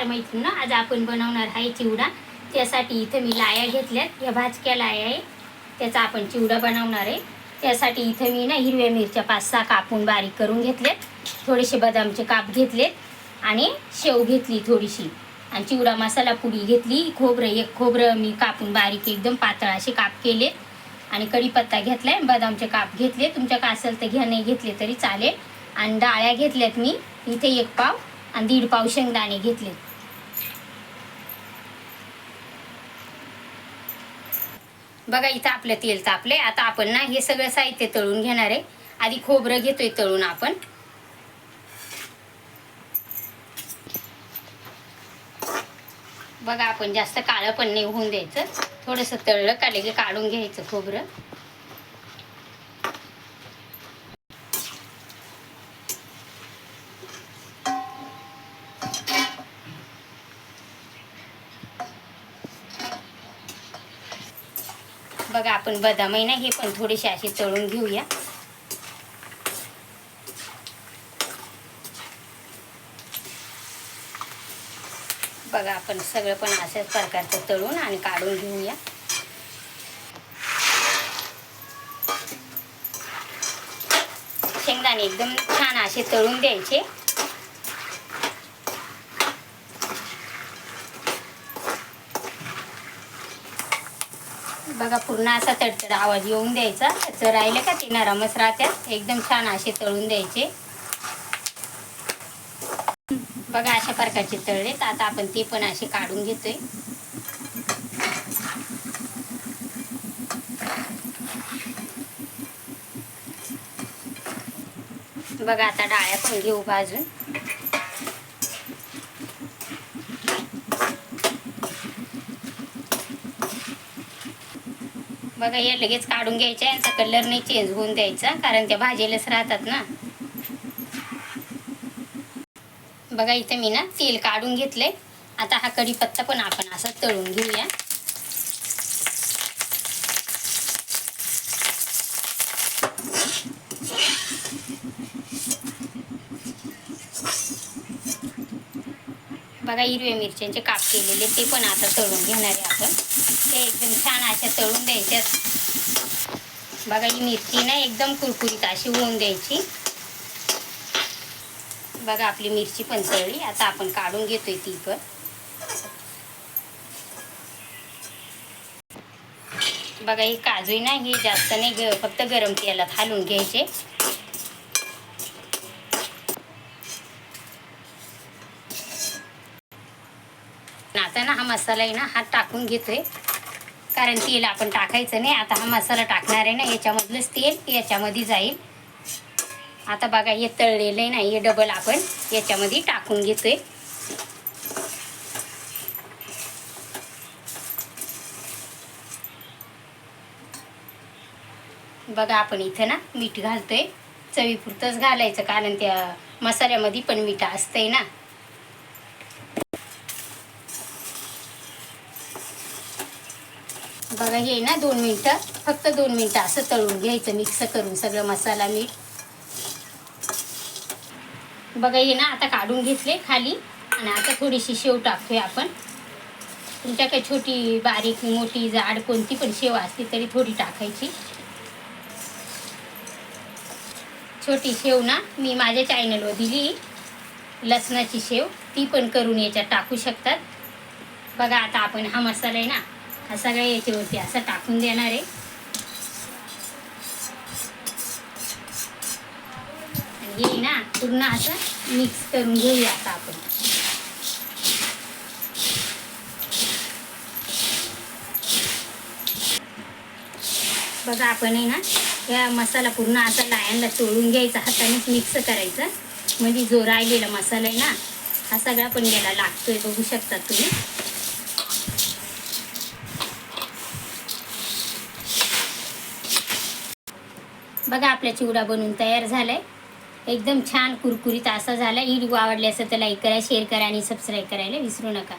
नमस्कार मैत्रिणी आज आपण बनवणार आहे चिवडा. त्यासाठी इथं मी लाया घेतल्यात. या भाजक्या लाया आहे. त्याचा आपण चिवडा बनवणार आहे. त्यासाठी इथं मी ना हिरव्या मिरच्या पाच सहा कापून बारीक करून घेतल्यात. थोडेसे बदामचे काप घेतलेत. आणि शेव घेतली थोडीशी. आणि चिवडा मसाला पुडी घेतली. खोबरं एक खोबरं मी कापून बारीक एकदम पातळ असे काप केले आणि कढीपत्ता घेतलाय. बदामचे काप घेतले तुमच्याकडे असेल तर घ्या नाही घेतले तरी चालेल. आणि डाळ्या घेतल्यात मी. इथे एक पाव आणि दीड पाव शेंगदाणे घेतले बघा इथं आपलं तेल तापले आता आपण ना हे सगळं साहित्य तळून घेणार आहे. आधी खोबरं घेतोय तळून आपण. बघा आपण जास्त काळं पण नाही होऊन द्यायचं. थोडंसं तळलं काढले की काढून घ्यायचं खोबरं. बघा आपण बदाम आहे ना हे पण थोडेसे असे तळून घेऊया. बघा आपण सगळं पण अशाच प्रकारचं तळून आणि काढून घेऊया. शेंगदाणे एकदम छान असे तळून द्यायचे. बघा पूर्ण असा तडतड आवाज येऊन द्यायचा. त्याचं राहिलं का ते नरमच राहत्यात एकदम छान असे तळून द्यायचे. बघा अशा प्रकारचे तळलेत आता आपण ते पण असे काढून घेतोय. बघा आता डाळ्या पण घेऊ भाजून बघा हे लगेच काढून घ्यायच्या यांचा कलर नाही चेंज होऊन द्यायचा कारण त्या भाजीलाच राहतात ना. बघा इथे मी ना तेल काढून घेतले आता हा कढीपत्ता पण आपण असा तळून घेऊया. बघा हिरव्या मिरच्यांचे काप केलेले ते पण आता तळून घेणार आहे आपण. ते एकदम छान अशा तळून द्यायच्यात. बघा ही मिरची ना एकदम कुरकुरीत अशी होऊन द्यायची. बघा आपली मिरची पण तळली. आता आपण काढून घेतोय ती पण. बघा ही काजू ना ही जास्त नाही फक्त गरम तेलात हालून घ्यायचे. आता ना हा मसाला आहे ना हा टाकून घेतोय. कारण तेल आपण टाकायचं नाही आता हा मसाला टाकणार आहे ना याच्यामधलंच तेल याच्यामध्ये जाईल. आता बघा हे तळलेलं आहे ना हे डबल आपण याच्यामध्ये टाकून घेतोय. बघा आपण इथं ना मीठ घालतोय. चवीपुरतंच घालायचं कारण त्या मसाल्यामध्ये पण मीठ असतंय ना. बघा हे ना दोन मिनटं फक्त दोन मिनटं असं तळून घ्यायचं मिक्स करून सगळं मसाला मीठ. बघा हे ना आता काढून घेतले खाली आणि आता थोडीशी शेव टाकतोय आपण. तुमच्या काही छोटी बारीक मोठी जाड कोणती पण शेव असली तरी थोडी टाकायची. छोटी शेव ना मी माझ्या चॅनलवर दिली. लसणाची शेव ती पण करून याच्यात टाकू शकतात. बघा आता आपण हा मसाला आहे ना हा सगळ्या याच्यावरती असं टाकून देणार आहे. आणि हे ना पूर्ण असं मिक्स करून घेऊया आता आपण. बघा आपण आहे ना या मसाला पूर्ण असा लायांना चोळून घ्यायचा हातानेच मिक्स करायचं. म्हणजे जो राहिलेला मसाला आहे ना हा सगळा पण याला लागतोय बघू शकता तुम्ही. बघा आपला चिवडा बनवून तयार झालाय. एकदम छान कुरकुरीत असा झाला. व्हिडिओ आवडले असं तर लाईक करा शेअर करा आणि सबस्क्राईब करायला विसरू नका.